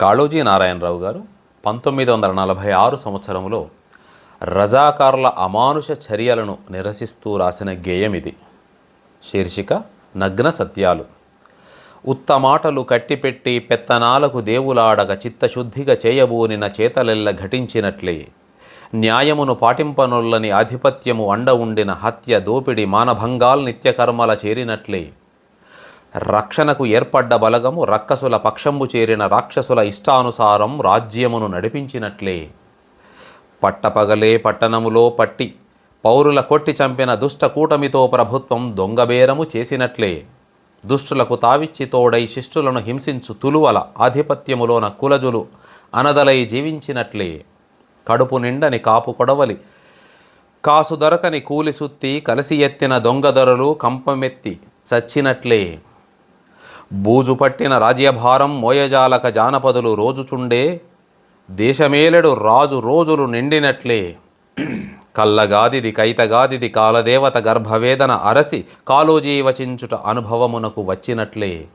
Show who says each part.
Speaker 1: కాళోజీ నారాయణరావు గారు పంతొమ్మిది వందల నలభై ఆరు సంవత్సరంలో రజాకారుల అమానుష చర్యలను నిరసిస్తూ రాసిన గేయం ఇది. శీర్షిక నగ్న సత్యాలు. ఉత్తమాటలు కట్టిపెట్టి పెత్తనాలకు దేవులాడగ చిత్తశుద్ధిగా చేయబూనిన చేతలెల్ల ఘటించినట్లే. న్యాయమును పాటింపనుల్లని ఆధిపత్యము అండ ఉండిన హత్య దోపిడి మానభంగాల్ నిత్యకర్మల చేరినట్లే. రక్షణకు ఏర్పడ్డ బలగము రక్కసుల పక్షంబు చేరిన రాక్షసుల ఇష్టానుసారం రాజ్యమును నడిపించినట్లే. పట్టపగలే పట్టణములో పట్టి పౌరుల కొట్టి చంపిన దుష్ట కూటమితో ప్రభుత్వం దొంగబేరము చేసినట్లే. దుష్టులకు తావిచ్చి తోడై శిష్టులను హింసించు తులువల ఆధిపత్యములోన కులజులు అనదలై జీవించినట్లే. కడుపు నిండని కాపు కొడవలి కాసు దొరకని కూలి సుత్తి కలిసి ఎత్తిన దొంగదొరలు కంపమెత్తి చచ్చినట్లే. బూజు పట్టిన రాజ్యభారం మోయజాలక జానపదులు రోజుచుండే దేశమేలెడు రాజు రోజులు నిండినట్లే. కల్లగాదిది కైతగాదిది కాలదేవత గర్భవేదన అరసి కాలోజీవచించుట అనుభవమునకు వచ్చినట్లే.